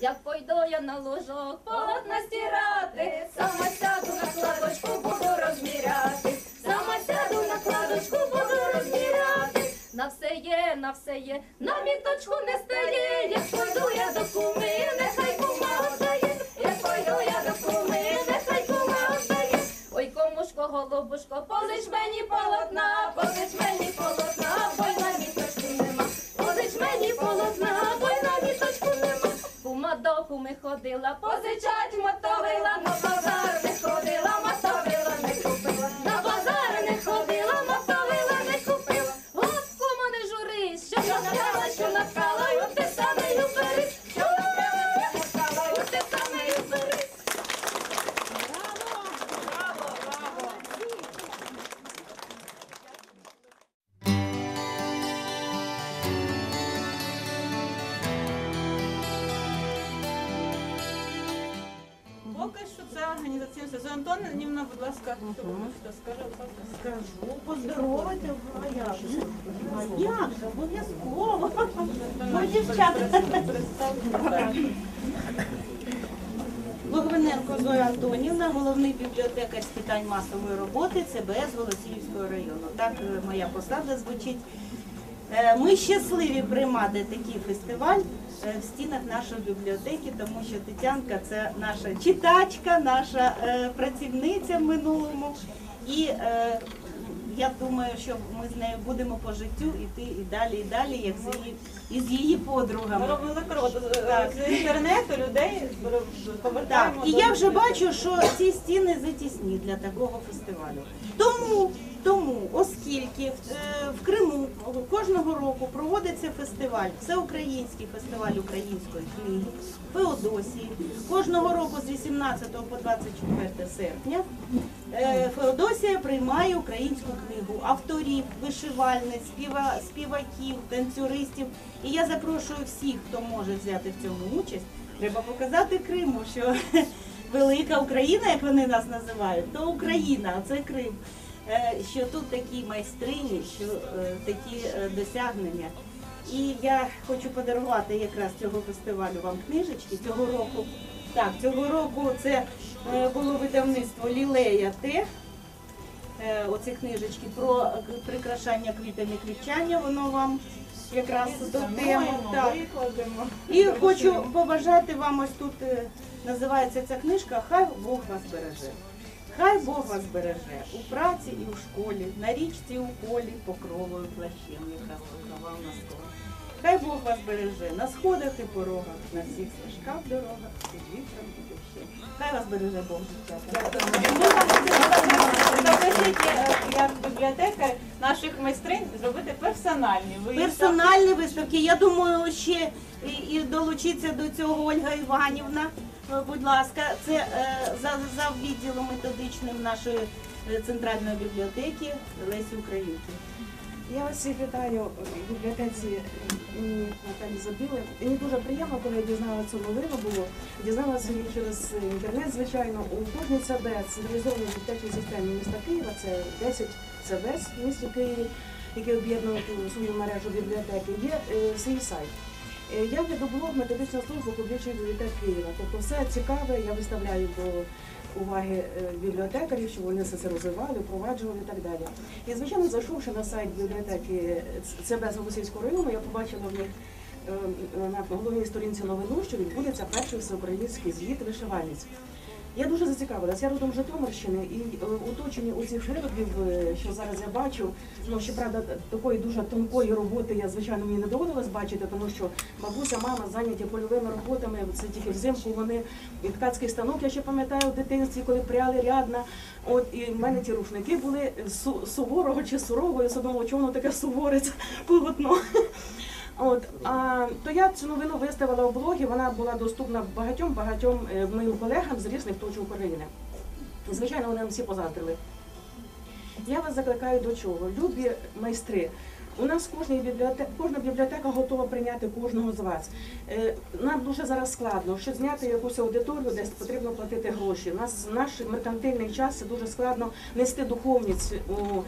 Як пойду я на ложок, полотна стирати, сама сяду на кладочку, буду розміряти, сама сяду на кладочку, буду розміряти. На все є, на все є, на міточку не стає, як пойду я до куми, нехай кума отдає, як пойду я до куми, нехай кума отдає. Ой, комушко, голубушко, позич мені полотна, позич мені полотна, бо й на міточку До куми ходила, позичать мотовила, на базар це організаційний сезон. Антонівна, будь ласка, що скаже? Скажу, поздоровайте, а як же? Як же? Обов'язково. Ну, дівчата. Логвиненко Зоя Антонівна, головний бібліотекар з питань масової роботи ЦБС Голосіївського району. Так е, моя посада звучить. Е, Ми щасливі приймати такий фестиваль в стінах нашої бібліотеки, тому що Тетянка це наша читачка, наша е, працівниця в минулому. І е, я думаю, що ми з нею будемо по життю йти і далі, і далі, як з її, із її Ми подругами. робимо закруту Так. з інтернету людей Так, і я вже бачу, що ці стіни затісні для такого фестивалю. Тому, тому, оскільки е, в Криму кожного року проводиться фестиваль, всеукраїнський фестиваль української книги Феодосії. Кожного року з 18 по 24 серпня е, Феодосія приймає українську книгу авторів, вишивальниць, співа, співаків, танцюристів. І я запрошую всіх, хто може взяти в цьому участь. Треба показати Криму, що велика Україна, як вони нас називають, то Україна, а це Крим. Е, Що тут такі майстрині, що е, такі е, досягнення. І я хочу подарувати якраз цього фестивалю вам книжечки цього року. Так, цього року це було видавництво Лілея Т. Оці книжечки про прикрашання квітами квітчання, воно вам якраз до теми. Так. І хочу побажати вам ось тут називається ця книжка Хай Бог вас береже. Хай Бог вас береже у праці і у школі, на річці у полі, покровою плащем, якраз покрова у нас. Хай Бог вас береже на сходах і порогах, на всіх стежках дорогах, під вітром і дощем. Хай вас береже Бог, е, як бібліотекар наших майстринь зробити персональні виставки. Персональні виставки. Я думаю, ще і, і долучиться до цього Ольга Іванівна. Е, Будь ласка, це е, за, за відділом методичним нашої е, центральної бібліотеки Лесі Українки. Я вас всіх вітаю в бібліотеці імені Наталі Забіли. Мені дуже приємно, коли я дізналася новину було. Дізналася її через інтернет, звичайно. У кожній ЦБ цивілізованій бібліотечній системі міста Києва, це 10 ЦБС в місті Києві, які об'єднують свою мережу бібліотеки, є е, свій сайт. Е, Я веду блог методична служба публічної бібліотек Києва. Тобто все цікаве, я виставляю до уваги е, бібліотекарів, щоб вони все це розвивали, впроваджували і так далі. І звичайно, зайшовши на сайт бібліотеки ЦБ Голосівського району, я побачила в них е, на головній сторінці новину, що відбудеться перший всеукраїнський з'їзд вишивальниць. Я дуже зацікавилася. Я родом Житомирщини і е, оточені у цих виробів, е, що зараз я бачу, ну щоправда, такої дуже тонкої роботи я звичайно мені не доводилось бачити, тому що бабуся, мама зайняті польовими роботами. Це тільки взимку вони і ткацький станок. Я ще пам'ятаю в дитинстві, коли пряли рядна. От і в мене ті рушники були су- суворого чи сурового. Я думала, чому воно таке суворе полотно. От а то я цю новину виставила у блогі. Вона була доступна багатьом багатьом е, моїм колегам з різних точок України. Звичайно, вони нам всі позаздрили. Я вас закликаю до чого? Любі майстри. У нас бібліотека, кожна бібліотека готова прийняти кожного з вас. Е, Нам дуже зараз складно, щоб зняти якусь аудиторію, десь потрібно платити гроші. Нас наш меркантильний час це дуже складно нести духовність у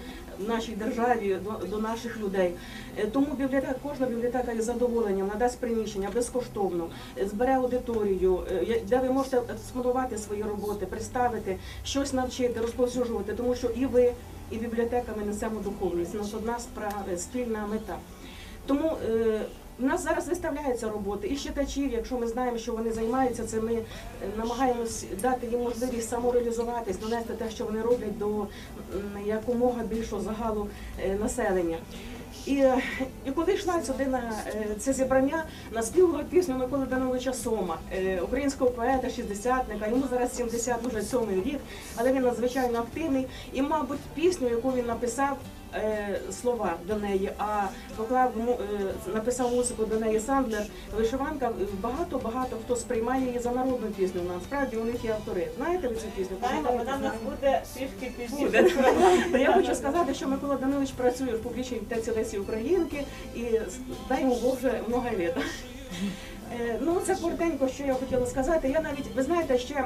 нашій державі до, наших людей. Е, Тому бібліотека, кожна бібліотека із задоволенням надасть приміщення безкоштовно, е, збере аудиторію, де ви можете експонувати свої роботи, представити, щось навчити, розповсюджувати, тому що і ви, і бібліотеками несемо духовність. Наша одна справа, спільна мета. Тому в нас зараз виставляються роботи і читачів, якщо ми знаємо, що вони займаються, це ми е, намагаємось дати їм можливість самореалізуватись, донести те, що вони роблять до якомога більшого загалу е, населення. І, е, і коли йшла сюди на це зібрання, на наспівала пісню Миколи Даниловича Сома, українського поета, шістдесятника, йому зараз 70, уже сьомий рік, але він надзвичайно активний. І, мабуть, пісню, яку він написав, слова до неї, а поклав му- е, написав музику до неї Сандлер. Вишиванка е, багато багато хто сприймає її за народну пісню. Насправді у них є автори. Знаєте ви цю пісню? Знаємо, вона в нас буде трішки пізніше. Я хочу сказати, що Микола Данилович працює в публічній бібліотеці Лесі Українки і дай йому Бог вже много літ. Е, Ну, це коротенько, що я хотіла сказати. Я навіть, ви знаєте, ще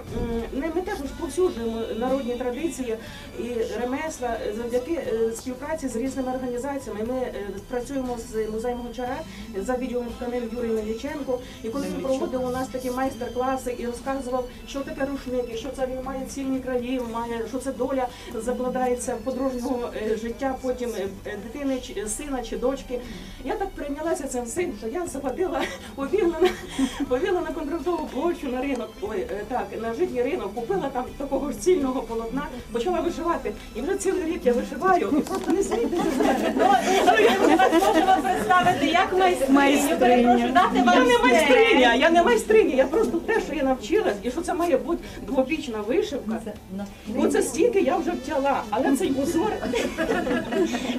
не ми теж розповсюджуємо народні традиції і ремесла завдяки е, співпраці з різними організаціями. Ми е, працюємо з музеєм Гончара за відділом тканин Юрій Мельниченко. І коли він проводив у нас такі майстер-класи і розказував, що таке рушники, що це він має цільні краї, має що це доля закладається в подружнього життя, потім дитини сина чи дочки. Я так прийнялася цим всім, що я заводила, побігла на побігла на контрактову площу на ринок. Ой, е, так, на житній ринок, купила там такого ж цільного полотна, почала вишивати. І вже цілий рік я вишиваю, і просто не смійтеся з мене. Можемо представити як майстриню. Перепрошую, дати вам Я не майстриня, я не майстриня, я просто те, що я навчилась, і що це має бути двопічна вишивка. Оце стільки я вже втяла, але цей узор,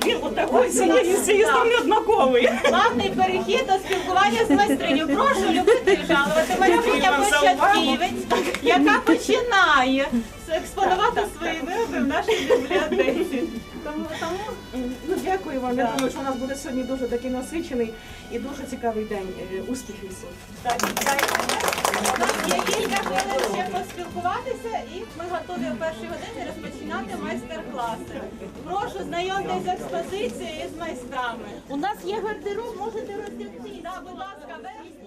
він отакий з цієї сторони однаковий. Плавний перехід до спілкування з майстриню. Прошу любити і жалувати. Увагу. початківець, яка починає експонувати свої вироби в нашій бібліотеці. Тому, тому Ну, дякую вам. Я думаю, що у нас буде сьогодні дуже такий насичений і дуже цікавий день. Е, Успіхів всім. так, так. У нас є кілька хвилин ще поспілкуватися, і ми готові о першій годині розпочинати майстер-класи. Прошу знайомтесь з експозицією і з майстрами. У нас є гардероб, можете роздягтися. Так, будь ласка, верхніше.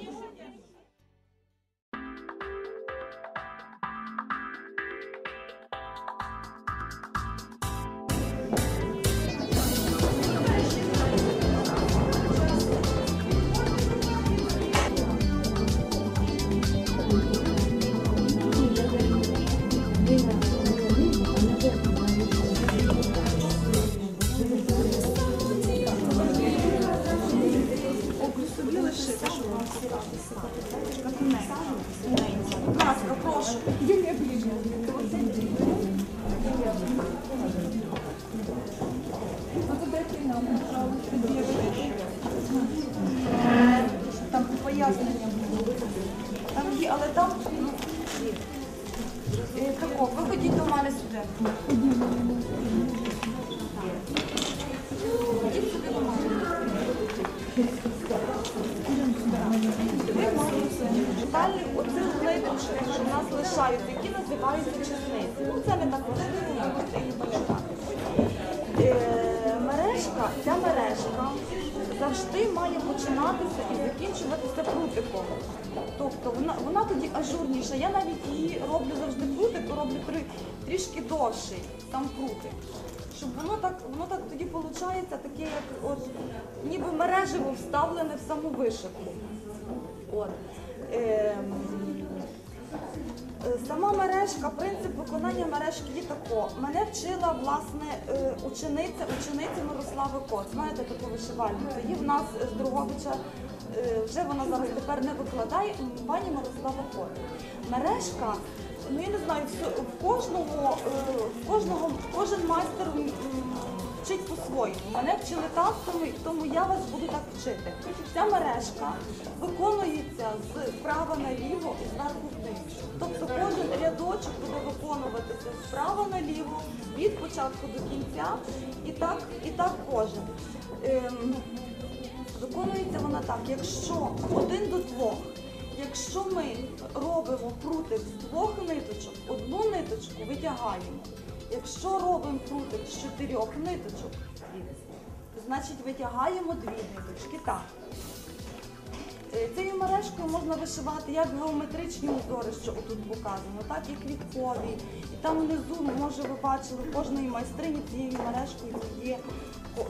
Там завжди має починатися і закінчуватися прутиком. Тобто вона, вона тоді ажурніша. Я навіть її роблю завжди прутик, роблю три, трішки довший там прутик. Щоб воно так, воно так тоді виходить таке, як от ніби мережево вставлене в саму вишивку. От. Е, Сама мережка, принцип виконання мережки є тако. Мене вчила власне е, учениця, учениця Мирослави Коц. Знаєте таку вишивальницю. Її в нас з Друговича, е, вже вона зараз тепер не викладає, пані Мирослава Коц. Мережка, ну я не знаю, в, кожного, е, в кожного, кожен майстер вчить по-своєму. Мене вчили так, тому, тому я вас буду так вчити. Ця мережка виконується з права наліво і зверху вниз. Тобто кожен рядочок буде виконуватися справа наліво, від початку до кінця, і так, і так кожен. Ем, Виконується вона так, якщо один до двох, якщо ми робимо прутик з двох ниточок, одну ниточку витягаємо. Якщо робимо прутик з чотирьох ниточок, значить витягаємо дві ниточки. Так. Е, Цією мережкою можна вишивати як геометричні узори, що отут показано, так і квіткові. І там внизу, може, ви бачили, в кожної майстрині цією мережкою є е,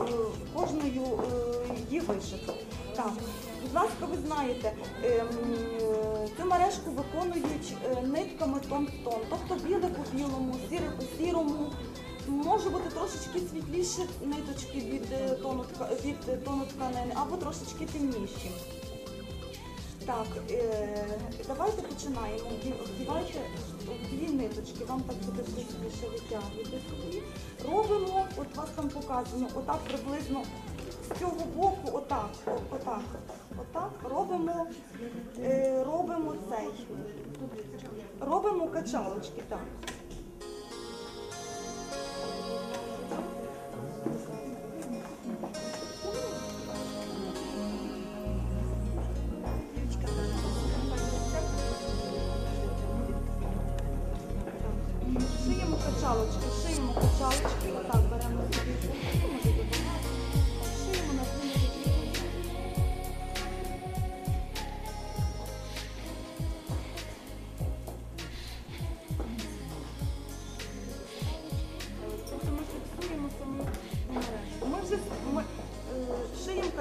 кожною е, її вишито. Будь ласка, ви знаєте, ем, е, цю мережку виконують е, нитками тон-тон, тобто біле по білому, сіре по сірому. Може бути трошечки світліші ниточки від е, тону, від тону тканини або трошечки темніші. Так, давайте починаємо. Вді- Вдівайте дві ниточки, вам так буде витягувати собі. Робимо, от вас там показано, отак приблизно з цього боку, отак, отак, отак, робимо, е, робимо цей. Робимо качалочки, так.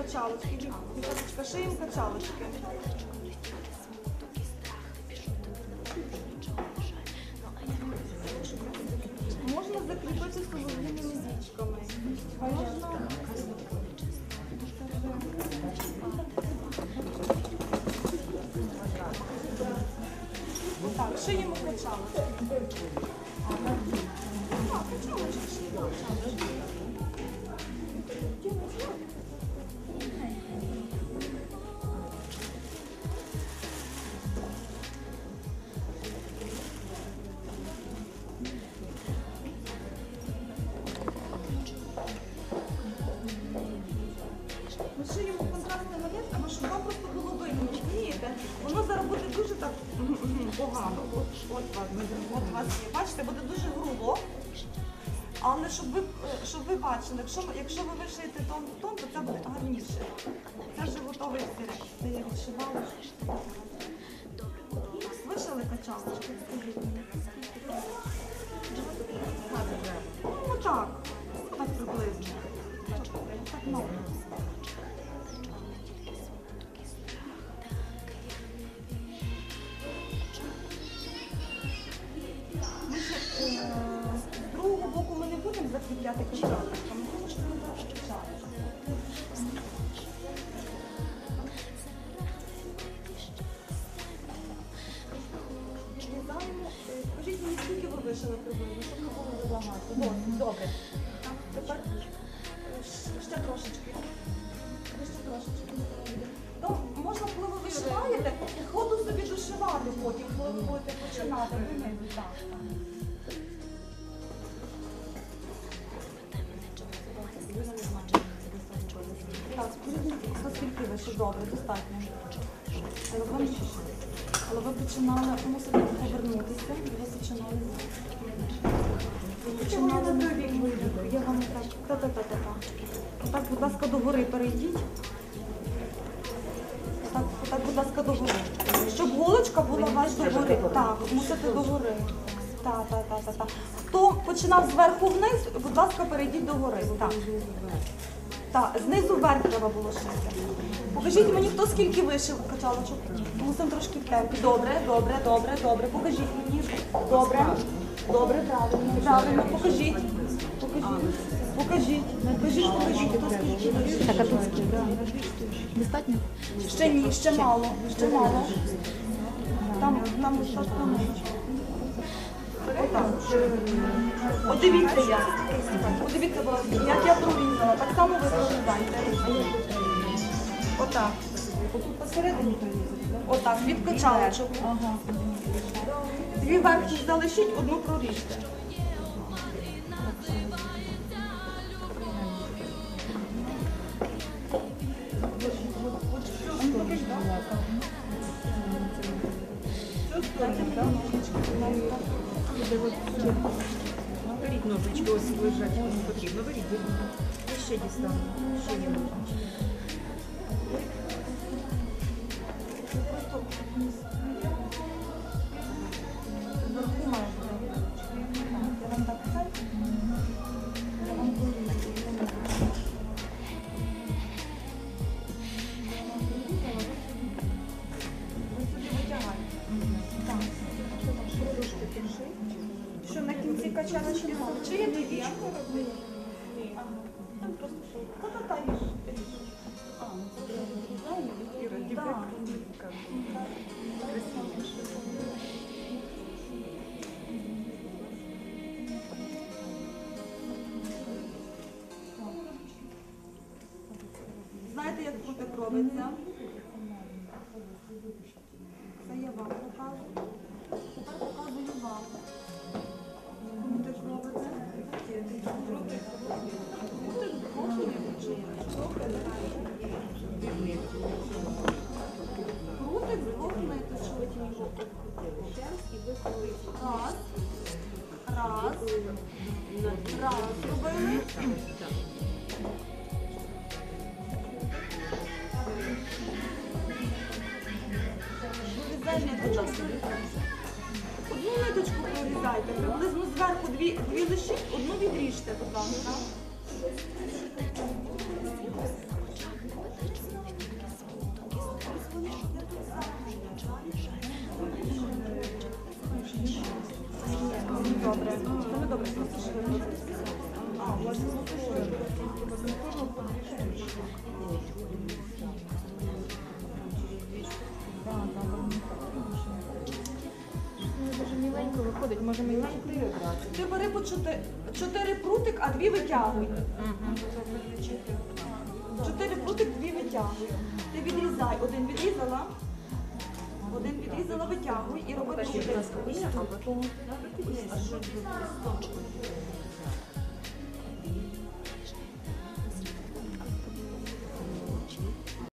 Качалочки, дівчаточка, шиємо качалочки. Щоб ви, е, щоб ви бачили, якщо, якщо ви вишиєте тон в тон, то це буде гарніше. Це вже готовий сир. Це я відшивала. Вишили качалочку? скажіть мені. Ну так Ви так. Скільки вишив? Добре, достатньо. Але ви, але ви починали, ви мусите повернутися, ви починали. Ви. Я вам так. Та-та-та-та-та. Будь ласка, догори перейдіть. Так, будь ласка, догори. Щоб голочка була у вас догори. Так, мусите догори. Так, так, так, так, так. Хто починав зверху вниз, будь ласка, перейдіть догори. Так. Так, знизу вверх треба було шити. Покажіть мені, хто скільки вишив качалочок. Мусимо трошки в темпі. Добре, добре, добре, добре. Покажіть мені. Добре. Добре, правильно. Правильно, покажіть. Покажіть. Покажіть. Покажіть, покажіть, хто скільки. Так, а тут скільки? Достатньо? Ще ні, ще мало, ще мало. Там, нам достатньо менше. Отак. От дивіться як. От дивіться, будь ласка, як я прорізала. Так само ви прорізаєте. Отак. Посередині прорізати. Отак, від качалочок. Ага. Дві верхні залишіть, одну проріжте. Беріть ножички, ось лежать, кому потрібно. Беріть. Я ще дістану. Ще є ножички. Як крутик робиться? Це я вам покажу. Тепер показую вам. Крутик робиться. Крутик. Крутик Крутик з двох ниточок. Раз. Раз. Раз. Зробили. Одну ниточку прорізайте, приблизно зверху дві, дві лишіть, одну відріжте, будь ласка. Добре. Ми добре просто може брати. Ти бери по чотири, чотири прутик, а дві витягуй. Чотири прутик, дві витягуй. Ти відрізай. Один відрізала. Один відрізала, витягуй і роби прутик.